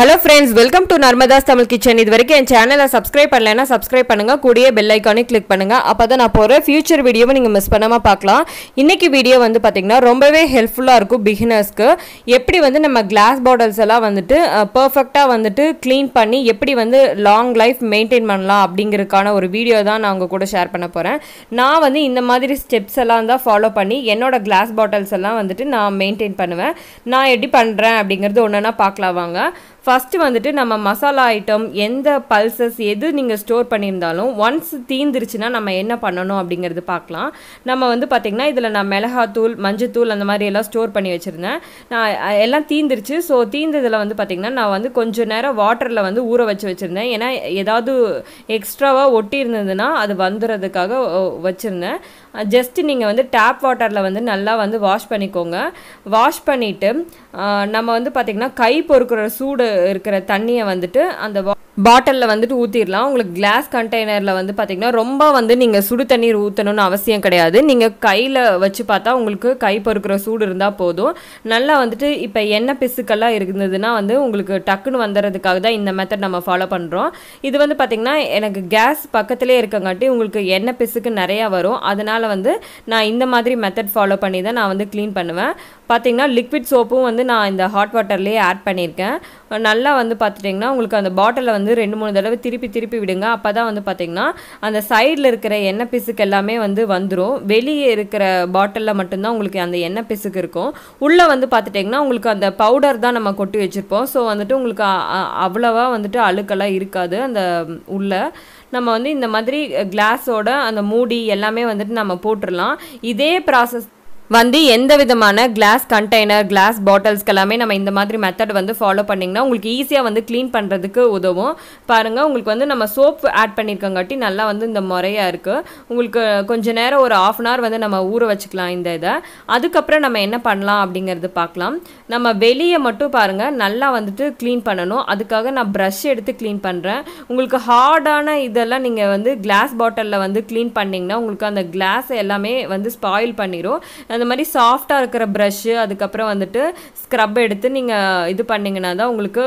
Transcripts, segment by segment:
Hello friends welcome to Narmada's Tamil kitchen இது வரைக்கும் என் சேனலை சப்ஸ்கிரைப் பண்ணலைன்னா சப்ஸ்கிரைப் பண்ணுங்க கூடிய பெல் ஐக்கானே கிளிக் பண்ணுங்கள் அப்போ தான் நான் போகிற ஃபியூச்சர் வீடியோவை நீங்கள் மிஸ் பண்ணாமல் பார்க்கலாம். இன்றைக்கி வீடியோ வந்து பார்த்தீங்கன்னா ரொம்பவே ஹெல்ப்ஃபுல்லாக இருக்கும் பிகினர்ஸ்க்கு எப்படி வந்து நம்ம கிளாஸ் பாட்டில்ஸ் எல்லாம் வந்துட்டு பர்ஃபெக்டாக வந்துட்டு க்ளீன் பண்ணி எப்படி வந்து லாங் லைஃப் மெயின்டைன் பண்ணலாம் அப்படிங்கிறதுக்கான ஒரு வீடியோ தான் நான் உங்கள் கூட ஷேர் பண்ண போகிறேன் நான் வந்து இந்த மாதிரி ஸ்டெப்ஸ் எல்லாம் தான் ஃபாலோ பண்ணி என்னோட கிளாஸ் பாட்டில்ஸ் எல்லாம் வந்துட்டு நான் மெயின்டைன் பண்ணுவேன். நான் எப்படி பண்ணுறேன் அப்படிங்கிறது ஒன்றுனா பார்க்கலாம் வாங்க. ஃபஸ்ட்டு வந்துட்டு நம்ம மசாலா ஐட்டம் எந்த பல்சஸ் எது நீங்கள் ஸ்டோர் பண்ணியிருந்தாலும் ஒன்ஸ் தீந்துருச்சுன்னா நம்ம என்ன பண்ணணும் அப்படிங்கிறது பார்க்கலாம். நம்ம வந்து பார்த்திங்கன்னா இதில் நான் மிளகாத்தூள் மஞ்சத்தூள் அந்த மாதிரி எல்லாம் ஸ்டோர் பண்ணி வச்சுருந்தேன். நான் எல்லாம் தீந்துருச்சு. ஸோ தீந்ததில் வந்து பார்த்திங்கன்னா நான் வந்து கொஞ்சம் நேரம் வாட்டரில் வந்து ஊற வச்சு வச்சுருந்தேன். ஏன்னா ஏதாவது எக்ஸ்ட்ராவாக ஒட்டி இருந்ததுன்னா அது வந்துடுறதுக்காக வச்சுருந்தேன். ஜஸ்ட் நீங்கள் வந்து டேப் வாட்டரில் வந்து நல்லா வந்து வாஷ் பண்ணிக்கோங்க. வாஷ் பண்ணிவிட்டு நம்ம வந்து பார்த்திங்கன்னா கை பொறுக்கிற சூடு இருக்கிற தண்ணியை வந்துட்டு அந்த வா பாட்டிலில் வந்துட்டு ஊற்றிடலாம் உங்களுக்கு கிளாஸ் கண்டெய்னரில் வந்து பார்த்திங்கன்னா ரொம்ப வந்து நீங்கள் சுடு தண்ணீர் ஊற்றணும்னு அவசியம் கிடையாது. நீங்கள் கையில் வச்சு பார்த்தா உங்களுக்கு கை பொறுக்கிற சூடு இருந்தால் போதும். நல்லா வந்துட்டு இப்போ எண்ணெய் பிசுக்கெல்லாம் இருந்ததுன்னா வந்து உங்களுக்கு டக்குன்னு வந்துடுறதுக்காக தான் இந்த மெத்தட் நம்ம ஃபாலோ பண்ணுறோம் இது வந்து பார்த்திங்கன்னா எனக்கு கேஸ் பக்கத்துலேயே இருக்கங்காட்டி உங்களுக்கு எண்ணெய் பிசுக்கு நிறையா வரும். அதனால் வந்து நான் இந்த மாதிரி மெத்தட் ஃபாலோ பண்ணி தான் நான் வந்து க்ளீன் பண்ணுவேன். பார்த்தீங்கன்னா லிக்விட் சோப்பும் வந்து நான் இந்த ஹாட் வாட்டர்லேயே ஆட் பண்ணியிருக்கேன். நல்லா வந்து பார்த்துட்டிங்கன்னா உங்களுக்கு அந்த பாட்டிலில் வந்து ரெண்டு மூணு தடவை திருப்பி திருப்பி விடுங்க. அப்போ தான் வந்து பார்த்திங்கன்னா அந்த சைடில் இருக்கிற எண்ணெய் பிசுக்கு எல்லாமே வந்து வந்துடும் வெளியே இருக்கிற பாட்டிலில் மட்டும்தான் உங்களுக்கு அந்த எண்ணெய் பிசுக்கு இருக்கும். உள்ளே வந்து பார்த்துட்டிங்கன்னா உங்களுக்கு அந்த பவுடர் தான் நம்ம கொட்டி வச்சுருப்போம். ஸோ வந்துட்டு உங்களுக்கு அவ்வளோவா வந்துட்டு அழுக்கெல்லாம் இருக்காது அந்த உள்ளே. நம்ம வந்து இந்த மாதிரி கிளாஸோட அந்த மூடி எல்லாமே வந்துட்டு நம்ம போட்டுடலாம் இதே ப்ராசஸ் வந்து எந்த விதமான கிளாஸ் கண்டெய்னர் கிளாஸ் பாட்டில்ஸ்க்கு எல்லாமே நம்ம இந்த மாதிரி மெத்தட் வந்து ஃபாலோ பண்ணிங்கன்னா உங்களுக்கு ஈஸியாக வந்து க்ளீன் பண்ணுறதுக்கு உதவும். பாருங்கள் உங்களுக்கு வந்து நம்ம சோப் ஆட் பண்ணியிருக்கங்காட்டி நல்லா வந்து இந்த முறையாக இருக்குது உங்களுக்கு கொஞ்ச நேரம் ஒரு ஆஃப் அன் ஹவர் வந்து நம்ம ஊற வச்சுக்கலாம் இந்த இதை. அதுக்கப்புறம் நம்ம என்ன பண்ணலாம் அப்படிங்கிறது பார்க்கலாம். நம்ம வெளியே மட்டும் பாருங்கள் நல்லா வந்துட்டு க்ளீன் பண்ணணும். அதுக்காக நான் ப்ரஷ் எடுத்து க்ளீன் பண்ணுறேன் உங்களுக்கு ஹார்டான இதெல்லாம் நீங்கள் வந்து கிளாஸ் பாட்டிலில் வந்து க்ளீன் பண்ணிங்கன்னா உங்களுக்கு அந்த கிளாஸ் எல்லாமே வந்து ஸ்பாயில் பண்ணிடும் அந்த மாதிரி சாஃப்டாக இருக்கிற ப்ரஷ்ஷு அதுக்கப்புறம் வந்துட்டு ஸ்க்ரப் எடுத்து நீங்கள் இது பண்ணிங்கன்னா தான் உங்களுக்கு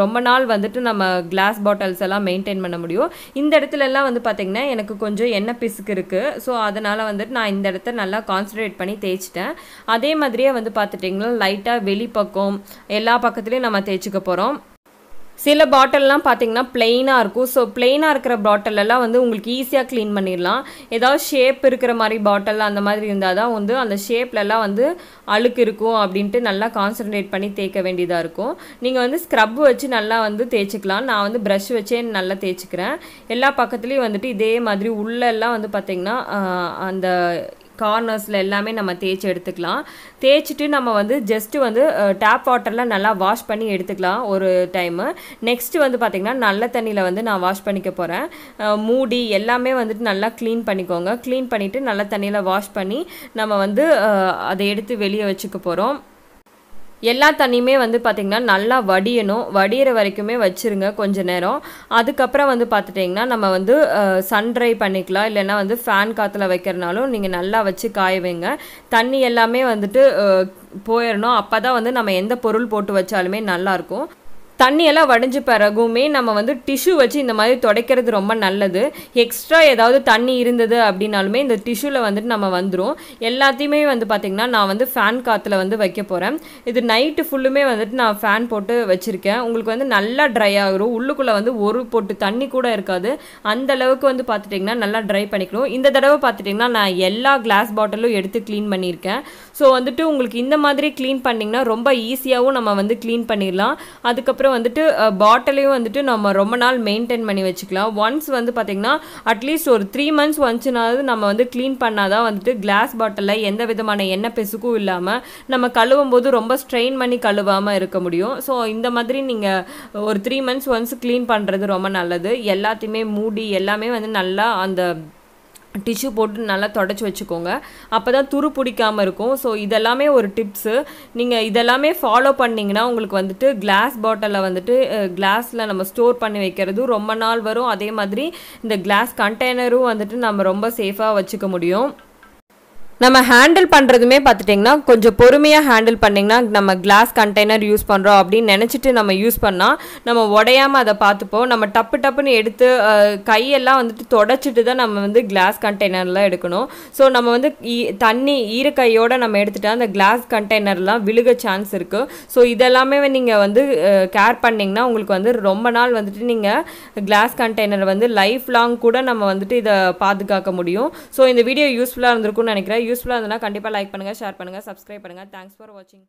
ரொம்ப நாள் வந்துட்டு நம்ம கிளாஸ் பாட்டில்ஸ் எல்லாம் மெயின்டைன் பண்ண முடியும். இந்த இடத்துல எல்லாம் வந்து பார்த்திங்கன்னா எனக்கு கொஞ்சம் எண்ணெய் பிசுக்கு இருக்குது ஸோ அதனால் வந்துட்டு நான் இந்த இடத்த நல்லா கான்சன்ட்ரேட் பண்ணி தேய்ச்சிட்டேன். அதே மாதிரியே வந்து பார்த்துட்டிங்கன்னா லைட்டாக வெளிப்பக்கம் எல்லா பக்கத்துலேயும் நம்ம தேய்ச்சிக்க போகிறோம் சில பாட்டில்லாம் பார்த்தீங்கன்னா பிளெயினாக இருக்கும். ஸோ பிளெயினாக இருக்கிற பாட்டிலெல்லாம் வந்து உங்களுக்கு ஈஸியாக க்ளீன் பண்ணிடலாம். ஏதாவது ஷேப் இருக்கிற மாதிரி பாட்டில் அந்த மாதிரி இருந்தால் தான் வந்து அந்த ஷேப்லலாம் வந்து அழுக்கு இருக்கும் அப்படின்ட்டு நல்லா கான்சன்ட்ரேட் பண்ணி தேய்க்க வேண்டியதாக இருக்கும். நீங்கள் வந்து ஸ்க்ரப் வச்சு நல்லா வந்து தேய்ச்சிக்கலாம். நான் வந்து ப்ரஷ் வச்சே நல்லா தேய்ச்சிக்கிறேன். எல்லா பக்கத்துலேயும் வந்துட்டு இதே மாதிரி உள்ளெல்லாம் வந்து பார்த்திங்கன்னா அந்த கார்னர்ஸில் எல்லாமே நம்ம தேய்ச்சி எடுத்துக்கலாம். தேய்ச்சிட்டு நம்ம வந்து ஜஸ்ட்டு வந்து டேப் வாட்டரில் நல்லா வாஷ் பண்ணி எடுத்துக்கலாம் ஒரு டைமு நெக்ஸ்ட்டு வந்து பார்த்திங்கன்னா நல்ல தண்ணியில் வந்து நான் வாஷ் பண்ணிக்க போகிறேன் மூடி எல்லாமே வந்துட்டு நல்லா க்ளீன் பண்ணிக்கோங்க. க்ளீன் பண்ணிவிட்டு நல்ல தண்ணியில் வாஷ் பண்ணி நம்ம வந்து அதை எடுத்து வெளியே வச்சுக்க போகிறோம் எல்லா தண்ணியுமே வந்து பார்த்திங்கன்னா நல்லா வடியணும். வடிகிற வரைக்குமே வச்சுருங்க கொஞ்ச நேரம். அதுக்கப்புறம் வந்து பார்த்துட்டிங்கன்னா நம்ம வந்து சன் ட்ரை பண்ணிக்கலாம். இல்லைன்னா வந்து ஃபேன் காற்றுல வைக்கிறனாலும் நீங்கள் நல்லா வச்சு காய வைங்க. தண்ணி எல்லாமே வந்துட்டு போயிடணும் அப்போ தான் வந்து நம்ம எந்த பொருள் போட்டு வச்சாலுமே நல்லாயிருக்கும் தண்ணியெல்லாம் வடிஞ்ச பிறகுமே நம்ம வந்து டிஷ்யூ வச்சு இந்த மாதிரி துடைக்கிறது ரொம்ப நல்லது. எக்ஸ்ட்ரா ஏதாவது தண்ணி இருந்தது அப்படின்னாலுமே இந்த டிஷ்யூவில் வந்துட்டு நம்ம வந்துடும் எல்லாத்தையுமே வந்து பார்த்திங்கன்னா நான் வந்து ஃபேன் காற்றுல வந்து வைக்க போகிறேன் இது நைட்டு ஃபுல்லுமே வந்துட்டு நான் ஃபேன் போட்டு வச்சுருக்கேன். உங்களுக்கு வந்து நல்லா ட்ரை ஆகிரும் உள்ளுக்குள்ளே வந்து ஒரு பொட்டு தண்ணி கூட இருக்காது. அந்த அளவுக்கு வந்து பார்த்துட்டிங்கன்னா நல்லா ட்ரை பண்ணிக்கணும். இந்த தடவை பார்த்துட்டிங்கன்னா நான் எல்லா கிளாஸ் பாட்டிலும் எடுத்து க்ளீன் பண்ணியிருக்கேன். ஸோ வந்துட்டு உங்களுக்கு இந்த மாதிரி க்ளீன் பண்ணிங்கன்னா ரொம்ப ஈஸியாகவும் நம்ம வந்து க்ளீன் பண்ணிடலாம் அதுக்கப்புறம் வந்துட்டு பாட்டிலையும் வந்துட்டு நம்ம ரொம்ப நாள் மெயின்டைன் பண்ணி வச்சுக்கலாம். ஒன்ஸ் வந்து பார்த்திங்கன்னா அட்லீஸ்ட் ஒரு த்ரீ மந்த்ஸ் ஒன்ஸ்னாவது நம்ம வந்து க்ளீன் பண்ணால் தான் வந்துட்டு கிளாஸ் பாட்டிலில் எந்த விதமான எண்ணெய் பெசுக்கும் இல்லாமல் நம்ம கழுவும் போது ரொம்ப ஸ்ட்ரெயின் பண்ணி கழுவாமல் இருக்க முடியும். ஸோ இந்த மாதிரி நீங்கள் ஒரு த்ரீ மந்த்ஸ் ஒன்ஸ் க்ளீன் பண்ணுறது ரொம்ப நல்லது. எல்லாத்தையுமே மூடி எல்லாமே வந்து நல்லா அந்த டிஷ்யூ போட்டு நல்லா தொடச்சி வச்சுக்கோங்க. அப்போ தான் துரு பிடிக்காமல் இருக்கும். ஸோ இதெல்லாமே ஒரு டிப்ஸு நீங்கள் இதெல்லாமே ஃபாலோ பண்ணிங்கன்னா உங்களுக்கு வந்துட்டு கிளாஸ் பாட்டிலில் வந்துட்டு கிளாஸில் நம்ம ஸ்டோர் பண்ணி வைக்கிறதும் ரொம்ப நாள் வரும். அதே மாதிரி இந்த கிளாஸ் கண்டெய்னரும் வந்துட்டு நம்ம ரொம்ப சேஃபாக வச்சுக்க முடியும். நம்ம ஹேண்டில் பண்ணுறதுமே பார்த்துட்டிங்கன்னா கொஞ்சம் பொறுமையாக ஹேண்டில் பண்ணிங்கன்னா நம்ம கிளாஸ் கண்டெய்னர் யூஸ் பண்ணுறோம் அப்படின்னு நினச்சிட்டு நம்ம யூஸ் பண்ணால் நம்ம உடையாமல் அதை பார்த்துப்போம். நம்ம டப்பு டப்புன்னு எடுத்து கையெல்லாம் வந்துட்டு தொடச்சிட்டு தான் நம்ம வந்து கிளாஸ் கண்டெய்னர்லாம் எடுக்கணும். ஸோ நம்ம வந்து ஈ- தண்ணி ஈரக்கையோடு நம்ம எடுத்துட்டா அந்த கிளாஸ் கண்டெய்னர்லாம் விழுக சான்ஸ் இருக்குது ஸோ இதெல்லாமே நீங்கள் வந்து கேர் பண்ணிங்கன்னா உங்களுக்கு வந்து ரொம்ப நாள் வந்துட்டு நீங்கள் கிளாஸ் கண்டெய்னர் வந்து லைஃப் லாங் கூட நம்ம வந்துட்டு இதை பாதுகாக்க முடியும். ஸோ இந்த வீடியோ யூஸ்ஃபுல்லாக இருந்திருக்கும்னு நினைக்கிறேன். யூஸ்ஃபுல்லாக இருந்ததுன்னா கண்டிப்பாக லைக் பண்ணுங்கள் ஷேர் பண்ணுங்கள் சப்ஸ்கிரைப் பண்ணுங்கள் தேங்க்ஸ் ஃபார் வாட்சிங்